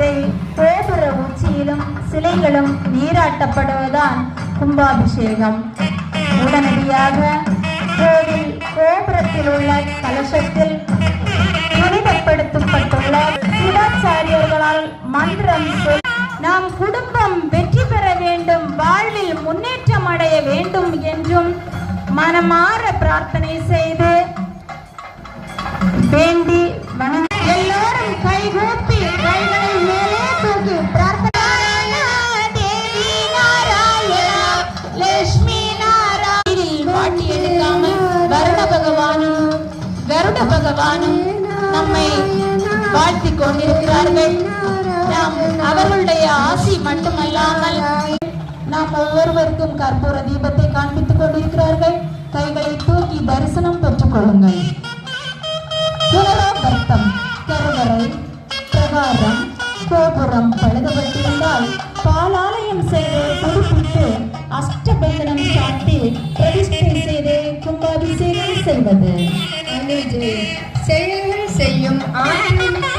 கோபுர உச்சியிலும் சிலைகளும் நீராட்டப்படுவதுதான் கும்பாபிஷேகம். உடனடியாக கோவில் கோபுரத்தில் உள்ள கலசத்தில் புனிதப்படுத்தப்பட்டுள்ள சிவாச்சாரியர்களால் மன்றம் சொல் நாம் குடும்பம் வெற்றி பெற வேண்டும் வாழ்வில் முன்னேற்றம் அடைய வேண்டும் என்றும் மனமாற பிரார்த்தனை செய்து வேண்டி பகவானும் நம்மை வாழ்த்தி கொண்டிருக்கிறார்கள் நாம் அவர்களுடைய ஆசி மட்டுமல்லாமல் நாம் ஒவ்வொருவருக்கும் கற்பூர தீபத்தை காண்பித்துக் கொண்டிருக்கிறார்கள். கைகளை தூக்கி தரிசனம் பெற்றுக் கொள்ளுங்கள். புனராவர்த்தம் கருவறை பிரகாரம் கோபுரம் பழுதப்பட்டிருந்தால் பாலாலயம் செய்து புதுப்பித்து அஷ்டபந்தனம் சாட்டி பிரதிஷ்டை செய்து கும்பாபிஷேகம் செய்வது. அன்னைக்கு செயல்கள் செய்யும் ஆன்மீக